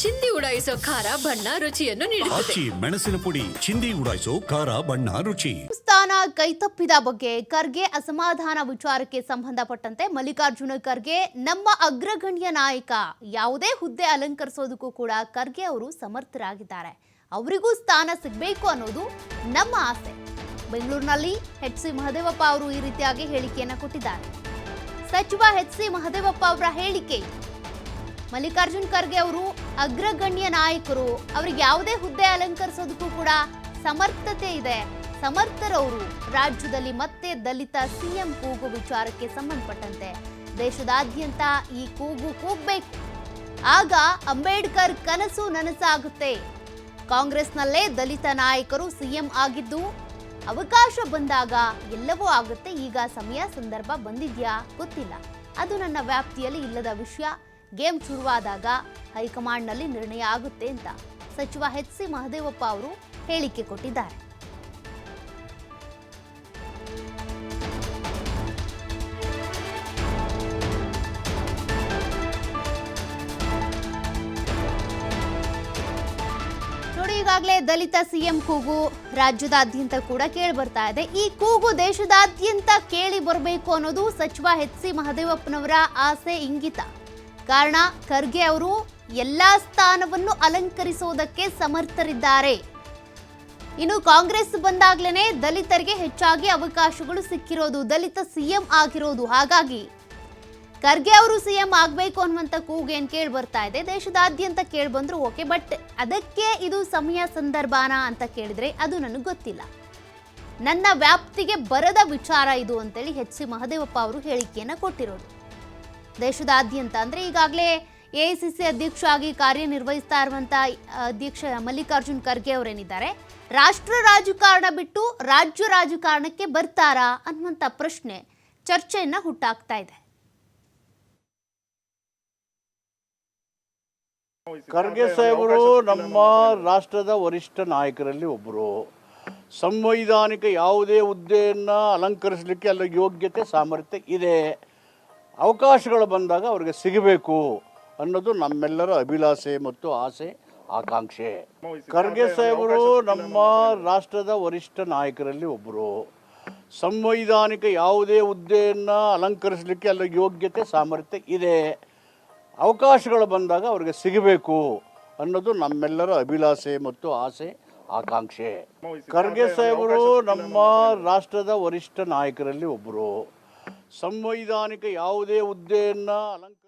ಚಿಂದಿ ಉಡಾಯಿಸೋ ಖಾರ ಬಣ್ಣ ರುಚಿಯನ್ನು ನೀಡುತ್ತದೆ. ಆಚಿ ಮೆಣಸಿನ ಪುಡಿ ಚಿಂದಿ ಉಡಾಯಿಸೋ ಖಾರ ಬಣ್ಣ ರುಚಿ. ಸ್ಥಾನ ಕೈತಪ್ಪಿದ ಬಗ್ಗೆ ಖರ್ಗೆ ಅಸಮಾಧಾನ ವಿಚಾರಕ್ಕೆ ಸಂಬಂಧಪಟ್ಟಂತೆ ಮಲ್ಲಿಕಾರ್ಜುನ ಖರ್ಗೆ ನಮ್ಮ ಅಗ್ರಗಣ್ಯ ನಾಯಕ ಯಾವುದೇ ಹುದ್ದೆ ಅಲಂಕರಿಸೋದಕ್ಕೂ ಕೂಡ ಖರ್ಗೆ ಅವರು ಸಮರ್ಥರಾಗಿದ್ದಾರೆ. ಅವರಿಗೂ ಸ್ಥಾನ ಸಿಗಬೇಕು ಅನ್ನೋದು ನಮ್ಮ ಆಸೆ. ಬೆಂಗಳೂರಿನಲ್ಲಿ ಎಚ್ ಸಿ ಮಹದೇವಪ್ಪ ಅವರು ಈ ರೀತಿಯಾಗಿ ಹೇಳಿಕೆಯನ್ನು ಕೊಟ್ಟಿದ್ದಾರೆ. ಸಚಿವ ಎಚ್ ಸಿ ಮಹದೇವಪ್ಪ ಅವರ ಹೇಳಿಕೆ ಮಲ್ಲಿಕಾರ್ಜುನ್ ಖರ್ಗೆ ಅವರು ಅಗ್ರಗಣ್ಯ ನಾಯಕರು. ಅವರಿಗೆ ಯಾವುದೇ ಹುದ್ದೆ ಅಲಂಕರಿಸೋದಕ್ಕೂ ಕೂಡ ಸಮರ್ಥತೆ ಇದೆ. ಸಮರ್ಥರವರು ರಾಜ್ಯದಲ್ಲಿ ಮತ್ತೆ ದಲಿತ ಸಿಎಂ ಕೂಗು ವಿಚಾರಕ್ಕೆ ಸಂಬಂಧಪಟ್ಟಂತೆ. ದೇಶದಾದ್ಯಂತ ಈ ಕೂಗು ಕೂಗ್ಬೇಕು. ಆಗ ಅಂಬೇಡ್ಕರ್ ಕನಸು ನನಸಾಗುತ್ತೆ. ಕಾಂಗ್ರೆಸ್ನಲ್ಲೇ ದಲಿತ ನಾಯಕರು ಸಿಎಂ ಆಗಿದ್ದು, ಅವಕಾಶ ಬಂದಾಗ ಎಲ್ಲವೂ ಆಗುತ್ತೆ. ಈಗ ಸಮಯ, ಸಂದರ್ಭ ಬಂದಿದ್ಯಾ ಗೊತ್ತಿಲ್ಲ. ಅದು ನನ್ನ ವ್ಯಾಪ್ತಿಯಲ್ಲಿ ಇಲ್ಲದ ವಿಷಯ. ಗೇಮ್ ಶುರುವಾದಾಗ ಹೈಕಮಾಂಡ್ನಲ್ಲಿ ನಿರ್ಣಯ ಆಗುತ್ತೆ ಅಂತ ಸಚಿವ ಎಚ್ ಸಿ ಮಹದೇವಪ್ಪ ಅವರು ಹೇಳಿಕೆ ಕೊಟ್ಟಿದ್ದಾರೆ. ಈಗಾಗಲೇ ದಲಿತ ಸಿಎಂ ಕೂಗು ರಾಜ್ಯದಾದ್ಯಂತ ಕೂಡ ಕೇಳಿ ಬರ್ತಾ ಇದೆ. ಈ ಕೂಗು ದೇಶದಾದ್ಯಂತ ಕೇಳಿ ಬರಬೇಕು ಅನ್ನೋದು ಸಚಿವ ಎಚ್ ಸಿ ಮಹದೇವಪ್ಪನವರ ಆಸೆ, ಇಂಗಿತ. ಕಾರಣ ಖರ್ಗೆ ಅವರು ಎಲ್ಲ ಸ್ಥಾನವನ್ನು ಅಲಂಕರಿಸುವುದಕ್ಕೆ ಸಮರ್ಥರಿದ್ದಾರೆ. ಇನ್ನು ಕಾಂಗ್ರೆಸ್ ಬಂದಾಗ್ಲೇನೆ ದಲಿತರಿಗೆ ಹೆಚ್ಚಾಗಿ ಅವಕಾಶಗಳು ಸಿಕ್ಕಿರೋದು, ದಲಿತ ಸಿಎಂ ಆಗಿರೋದು. ಹಾಗಾಗಿ ಖರ್ಗೆ ಅವರು ಸಿಎಂ ಆಗಬೇಕು ಅನ್ನುವಂಥ ಕೂಗು ಏನು ಕೇಳಿ ಬರ್ತಾ ಇದೆ, ದೇಶದಾದ್ಯಂತ ಕೇಳಿ ಬಂದ್ರು ಓಕೆ, ಬಟ್ ಅದಕ್ಕೆ ಇದು ಸಮಯ ಸಂದರ್ಭಾನ ಅಂತ ಕೇಳಿದ್ರೆ ಅದು ನನಗೆ ಗೊತ್ತಿಲ್ಲ. ನನ್ನ ವ್ಯಾಪ್ತಿಗೆ ಬರದ ವಿಚಾರ ಇದು ಅಂತೇಳಿ ಹೆಚ್ ಸಿ ಮಹದೇವಪ್ಪ ಅವರು ಹೇಳಿಕೆಯನ್ನು ಕೊಟ್ಟಿರೋದು. ದೇಶದಾದ್ಯಂತ. ಅಂದರೆ ಈಗಾಗಲೇ ಎ ಐ ಸಿ ಸಿ ಅಧ್ಯಕ್ಷ ಆಗಿ ಕಾರ್ಯನಿರ್ವಹಿಸ್ತಾ ಇರುವಂಥ ಅಧ್ಯಕ್ಷ ಮಲ್ಲಿಕಾರ್ಜುನ್ ಖರ್ಗೆ ಅವರೇನಿದ್ದಾರೆ. ರಾಷ್ಟ್ರ ರಾಜಕಾರಣ ಬಿಟ್ಟು ರಾಜ್ಯ ರಾಜಕಾರಣಕ್ಕೆ ಬರ್ತಾರಾ ಅನ್ನುವಂಥ ಪ್ರಶ್ನೆ ಚರ್ಚೆಯನ್ನು ಹುಟ್ಟಾಕ್ತಾ ಇದೆ. ಖರ್ಗೆ ಸಾಹೇಬರು ನಮ್ಮ ರಾಷ್ಟ್ರದ ವರಿಷ್ಠ ನಾಯಕರಲ್ಲಿ ಒಬ್ಬರು ಸಂವಿಧಾನಿಕ ಯಾವುದೇ ಹುದ್ದೆಯನ್ನು ಅಲಂಕರಿಸಲಿಕ್ಕೆ ಅಲ್ಲ ಯೋಗ್ಯತೆ, ಸಾಮರ್ಥ್ಯ ಇದೆ. ಅವಕಾಶಗಳು ಬಂದಾಗ ಅವರಿಗೆ ಸಿಗಬೇಕು ಅನ್ನೋದು ನಮ್ಮೆಲ್ಲರ ಅಭಿಲಾಷೆ ಮತ್ತು ಆಸೆ, ಆಕಾಂಕ್ಷೆ. ಖರ್ಗೆ ಸಾಹೇಬರು ನಮ್ಮ ರಾಷ್ಟ್ರದ ವರಿಷ್ಠ ನಾಯಕರಲ್ಲಿ ಒಬ್ಬರು ಸಂವಿಧಾನಿಕ ಯಾವುದೇ ಹುದ್ದೆಯನ್ನು ಅಲಂಕರಿಸಲಿಕ್ಕೆ ಅಲ್ಲ ಯೋಗ್ಯತೆ, ಸಾಮರ್ಥ್ಯ ಇದೆ. ಅವಕಾಶಗಳು ಬಂದಾಗ ಅವರಿಗೆ ಸಿಗಬೇಕು ಅನ್ನೋದು ನಮ್ಮೆಲ್ಲರ ಅಭಿಲಾಷೆ ಮತ್ತು ಆಸೆ, ಆಕಾಂಕ್ಷೆ. ಖರ್ಗೆ ಸಾಹೇಬರು ನಮ್ಮ ರಾಷ್ಟ್ರದ ವರಿಷ್ಠ ನಾಯಕರಲ್ಲಿ ಒಬ್ಬರು ಸಂವೈಧಾನಿಕ ಯಾವುದೇ ಹುದ್ದೆಯನ್ನು ಅಲಂಕ